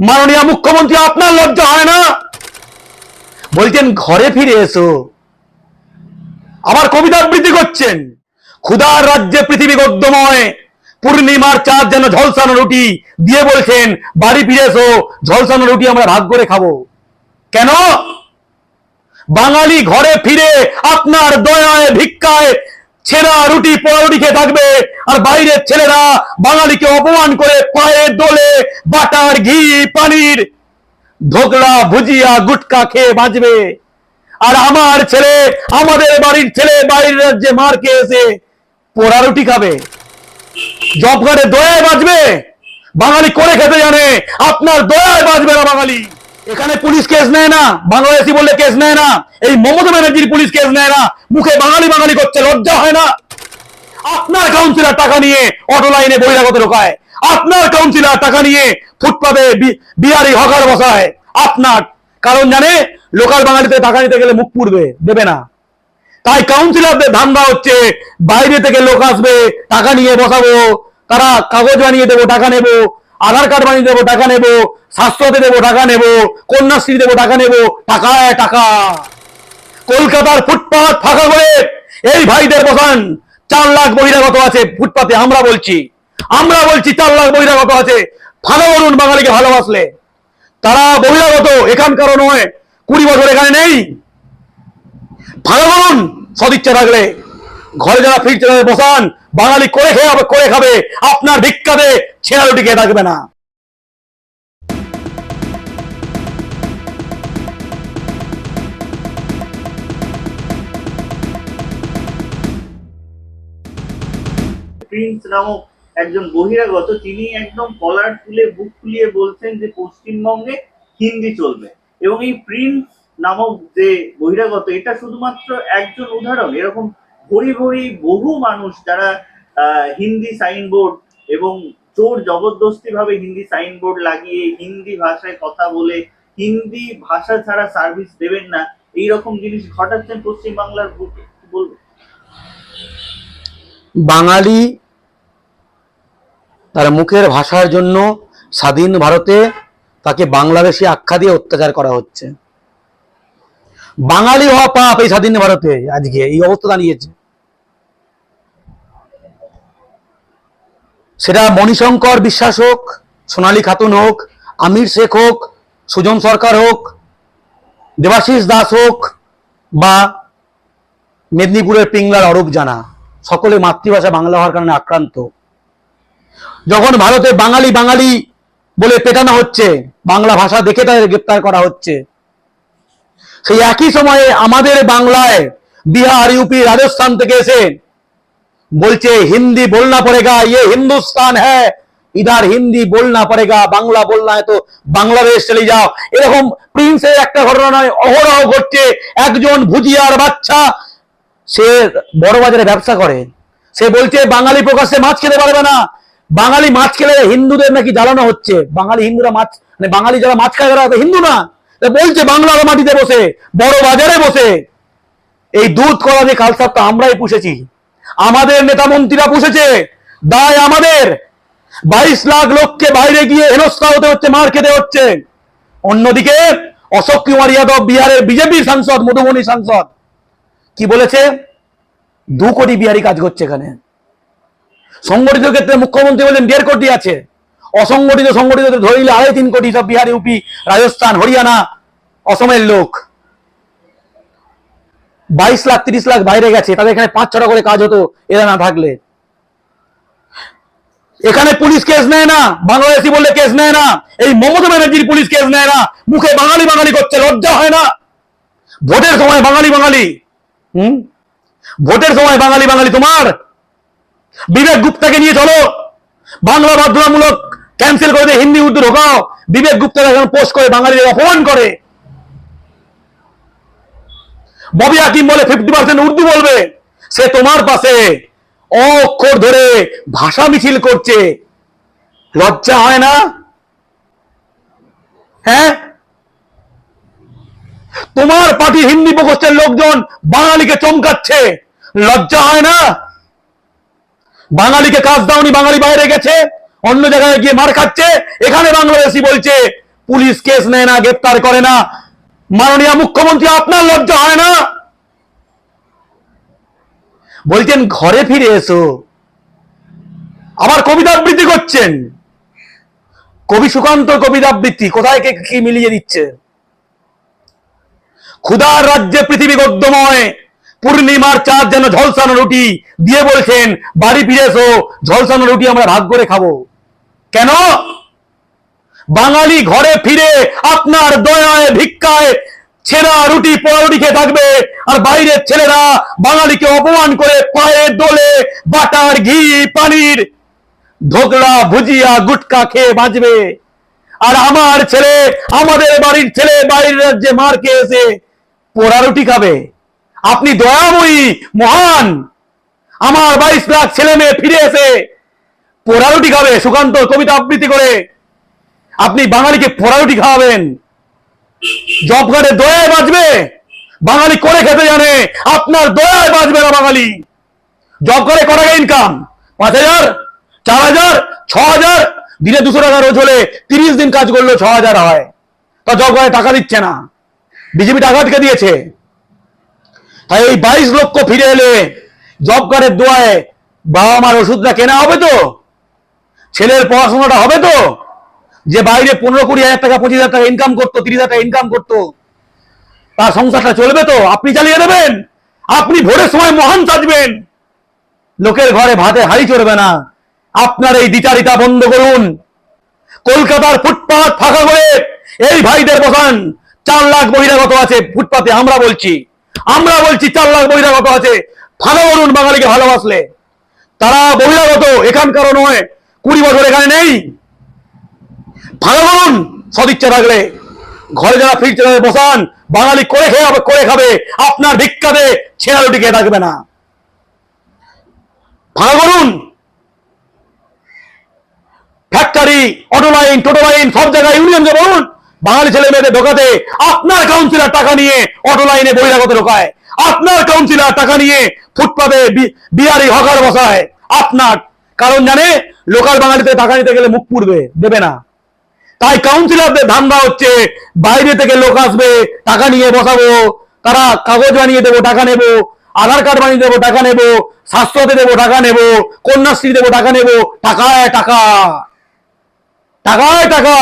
মাননীয় মুখ্যমন্ত্রী, আপনার লজ্জা হয় না? বলছেন, ঘরে ফিরে এসো। আবার কবিতা আবৃত্তি করছেন। ক্ষুধার রাজ্যে পৃথিবী গদ্যময়। পূর্ণিমার চাঁদ যেন ঝলসানো রুটি দিয়ে বলছেন, বাড়ি ফিরে এসো, ঝলসানো রুটি আমরা ভাগ করে খাব। কেন? বাঙালি ঘরে ফিরে আপনার দয়ায়, ভিক্ষায় ছেঁড়া রুটি পোড়া রুটি খেয়ে থাকবে। আর বাইরের ছেলেরা বাঙালিকে অপমান করে পায়ে দোলে বাটার ঘি, পানির ধোকলা ভুজিয়া গুটকা খেয়ে বাঁচবে। আর আমার ছেলে, আমাদের বাড়ির ছেলে বাইরের রাজ্যে মার খেয়ে এসে পোড়া রুটি খাবে। জব দয়ায় বাঁচবে? বাঙালি করে খেতে জানে, আপনার দয়ায় বাঁচবে না বাঙালি। এখানে পুলিশ কেস নেয় না, বাংলাদেশি বললে কেস নেয় না। এই মমতা ব্যানার্জির পুলিশ কেস নেয় না, মুখে বাঙালি বাঙালি করছে, লজ্জা হয় না। আপনার কাউন্সিলর টাকা নিয়ে অটো লাইনে বহিরাগত ঢোকায়, আপনার কাউন্সিলর টাকা নিয়ে ফুটপাতে বিহারি হকার বসায়, আপনার, কারণ জানে, লোকাল বাঙালিতে টাকা নিতে গেলে মুখ পুড়বে, দেবে না। তাই কাউন্সিলরদের ধান্দা হচ্ছে, বাইরে থেকে লোক আসবে, টাকা নিয়ে বসাবো, তারা কাগজ বানিয়ে দেবো, টাকা নেব, আধার কার্ড বানিয়ে দেবো, টাকা নেব স্বাস্থ্যতে দেবো, টাকা নেব, কন্যাশ্রী দেবো, টাকা নেব, টাকায় টাকা। কলকাতার ফুটপাথ ফাঁকা করে এই ভাইদের বসান চার লাখ বহিরাগত আছে, ফুটপাতে আমরা বলছি। আমরা বলছি চার লাখ বহিরাগত আছে। ভালো বলুন বাঙালিকে ভালোবাসলে। তারা বহিরাগত এখানকার নয়, কুড়ি বছর এখানে নেই। ভালো বলুন, সদিচ্ছা থাকলে। ঘরে যারা ফিরছে বসান, বাঙালি করে খেয়ে করে খাবে। আপনার ভিক্ষাতে ছেঁড়া রুটি খেয়ে থাকবে না। প্রিন্স নামক একজন বহিরাগত, তিনি একদম কলার তুলে বুক খুলিয়ে বলছেন যে পশ্চিমবঙ্গে হিন্দি চলবে। এবং এই প্রিন্স নামক যে বহিরাগত, এটা শুধুমাত্র একজন উদাহরণ। এরকম ভরি ভরি বহু মানুষ যারা হিন্দি সাইনবোর্ড এবং জোর জবরদস্তি ভাবে হিন্দি সাইনবোর্ড লাগিয়ে হিন্দি ভাষায় কথা বলে, হিন্দি ভাষা ছাড়া সার্ভিস দেবেন না, এই রকম জিনিস ঘটাচ্ছেন পশ্চিমবাংলার বুকে। বলব বাঙালি তার মুখের ভাষার জন্য স্বাধীন ভারতে তাকে বাংলাদেশি আখ্যা দিয়ে অত্যাচার করা হচ্ছে। বাঙালি হওয়া পাপ এই স্বাধীন ভারতে আজকে, এই অবস্থা দাঁড়িয়েছে। সেটা মণিশঙ্কর বিশ্বাস হোক, সোনালী খাতুন হোক, আমির শেখ হোক, সুজন সরকার হোক, দেবাশিস দাস হোক বা মেদিনীপুরের পিংলার অরূপ জানা, সকলে মাতৃভাষা বাংলা হওয়ার কারণে আক্রান্ত। যখন ভারতে বাঙালি বাঙালি বলে পেটানো হচ্ছে, বাংলা ভাষা দেখে তাদের গ্রেপ্তার করা হচ্ছে, সেই একই সময়ে আমাদের বাংলায় বিহার, ইউপি, রাজস্থান থেকে এসে বলছে, হিন্দি বলনা পড়েগা ये হিন্দুস্তান হ্যাঁ ইধার হিন্দি বলনা পড়েগা বাংলা বলনা তো বাংলাদেশ চলে যাও। এরকম প্রিন্সের একটা ঘটনা নয়, অহরহ ঘটছে। একজন ভুজিয়ার বাচ্চা, সে বড় বাজারে ব্যবসা করে। সে বলছে, বাঙালি প্রকাশ্যে মাছ খেতে পারবে না বাঙালি মাছ খেলে হিন্দুদের নাকি জ্বালানো হচ্ছে? বাঙালি হিন্দুরা মাছ মানে বাঙালি যারা মাছ খায় তারা হিন্দু না। বলছে বাংলার মাটিতে বসে, বড় বাজারে বসে। এই দুধ করা যে কালসাপটা আমরাই পুষেছি। আমাদের নেতা মন্ত্রীরা পুষেছে। দায় আমাদের। বাইশ লাখ লোককে বাইরে গিয়ে হেনস্থা হতে হচ্ছে, মার খেতে হচ্ছে। অন্যদিকে অশোক কুমার যাদব বিহারের বিজেপির সাংসদ, মধুবনী সাংসদ। কি বলেছে? দু কোটি বিহারি কাজ করছে এখানে। সংগঠিত ক্ষেত্রে মুখ্যমন্ত্রী বলেন দেড় কোটি আছে। অসংগঠিত, সংগঠিত ধরে আড়াই তিন কোটি সব বিহার, ইউপি, রাজস্থান, হরিয়ানা, অসমের লোক। বাইশ লাখ, তিরিশ লাখ বাইরে গেছে, তাদের এখানে পাঁচ, ছটা করে কাজ হতো, এরা না থাকলে। এখানে পুলিশ কেস নেয় না, বাংলাদেশি বললে কেস নেয় না, এই মমতা ব্যানার্জির পুলিশ কেস নেয় না, মুখে বাঙালি বাঙালি করছে, লজ্জা হয় না। ভোটের সময় বাঙালি বাঙালি, হুম? ভোটের সময় বাঙালি বাঙালি তোমার বিবেক গুপ্তাকে নিয়ে চলো। বাংলা বাধ্যতামূলক ক্যান্সেল করে দিয়ে হিন্দি, উর্দু ঢোকাও। বিবেক গুপ্তাকে এখন পোস্ট করে বাঙালিদের অপমান করে। ববি হাকিম বলে ফিফটি পার্সেন্ট উর্দু বলবে। সে তোমার পাশে অক্ষর ধরে ভাষা মিছিল করছে। লজ্জা হয় না? হ্যাঁ? তোমার পার্টি হিন্দি প্রকোষ্ঠের লোকজন বাঙালিকে চমকাচ্ছে। লজ্জা হয় না? বাঙালিকে কাজ দাওনি, বাঙালি বাইরে গেছে, অন্য জায়গায় গিয়ে মার খাচ্ছে। এখানে বাংলাদেশি বলছে, পুলিশ কেস নেয় না, গ্রেপ্তার করে না। মাননীয় মুখ্যমন্ত্রী, আপনার লজ্জা হয় না? বলছেন, ঘরে ফিরে এসো। আবার কবিতা আবৃত্তি করছেন। কবি সুকান্ত, কবিতা আবৃত্তি, কোথায় কে কি মিলিয়ে দিচ্ছে? ক্ষুধার রাজ্যে পৃথিবী গদ্যময়। পূর্ণিমার চাঁদ যেন ঝলসানো রুটি দিয়ে বলছেন, বাড়ি ফিরে এসো, ঝলসানো রুটি আমরা ভাগ করে খাব। কেন? বাঙালি ঘরে ফিরে আপনার দয়ায়, ভিক্ষায় ছেঁড়া রুটি পোড়া রুটি খেয়ে থাকবে, আর বাইরের ছেলেরা বাঙালিকে অপমান করে পায়ে দোলে বাটার ঘি, পানির ধোকড়া ভুজিয়া গুটকা খেয়ে বাঁচবে। আর আমার ছেলে, আমাদের বাড়ির ছেলে বাইরের রাজ্যে মার খেয়ে এসে পোড়া রুটি খাবে। আপনি দয়াময়ী, মহান। আমার বাইশ লাখ ছেলে মেয়ে ফিরে এসে পোড়া রুটি খাবে, সুকান্ত কবিতা আবৃত্তি করে। আপনি বাঙালিকে পোড়া রুটি খাওয়াবেন। জব কার্ডে দয়ায় বাঁচবে, বাঙালি করে খেতে জানে, আপনার দয়ায় বাঁচবে না বাঙালি। জব করে কত টাকা ইনকাম পাঁচ হাজার, চার হাজার, ছ হাজার? দিনে দুশো টাকা রোজ হলে তিরিশ দিন কাজ করলে ছ হাজার হয়। তা জব করে টাকা দিচ্ছে না। বিজেপি টাকা দিয়েছে? এই বাইশ লক্ষ ফিরে এলে জব কার্ডের দোয়ায় বাবা মার ওষুধটা কেনা হবে তো? ছেলের পড়াশোনাটা হবে তো? যে বাইরে পনেরো কুড়ি হাজার টাকা, পঁচিশ হাজার টাকা ইনকাম করতো, তিরিশ হাজার টাকা ইনকাম করতো, তার সংসারটা চলবে তো? আপনি চালিয়ে দেবেন? আপনি ভোরের সময় মহান সাজবেন। লোকের ঘরে ভাতে হাড়ি চড়বে না। আপনার এই দ্বিচারিতা বন্ধ করুন। কলকাতার ফুটপাথ ফাঁকা করে এই ভাইদের বসান। চার লাখ বহিরাগত আছে, ফুটপাতে আমরা বলছি। আমরা বলছি চার লাখ বহিরাগত আছে। ভালো বলুন বাঙালিকে ভালোবাসলে। তারা বহিরাগত, এখানকারও নয়। কুড়ি বছর এখানে নেই। ভালো বলুন, সদিচ্ছা থাকলে। ঘরে যারা ফিরছে, তাদের বসান। বাঙালি করে খেয়ে করে খাবে। আপনার ভিক্ষাতে ছেঁড়া রুটি খেয়ে থাকবে না। ভালো করুন ফ্যাক্টরি অটো লাইন টোটো লাইন সব জায়গায় ইউনিয়ন ইউনিয়নকে বলুন। বাঙালি ছেলে মেয়েদের ঢোকাতে আপনার কাউন্সিলর টাকা নিয়ে অটো লাইনে বহিরাগত ঢোকায়, আপনার কাউন্সিলার টাকা নিয়ে ফুটপাতে বিহারি হকার বসায়, আপনার। কারণ জানে, লোকাল বাঙালিতে টাকা নিতে গেলে মুখ পুড়বে, দেবে না। তাই কাউন্সিলরদের ধান্দা হচ্ছে, বাইরে থেকে লোক আসবে, টাকা নিয়ে বসাবো, তারা কাগজ বানিয়ে দেবো, টাকা নেব, আধার কার্ড বানিয়ে দেবো, টাকা নেব, স্বাস্থ্যতে দেবো, টাকা নেব, কন্যাশ্রী দেবো, টাকা নেব, টাকায় টাকা। টাকায় টাকা।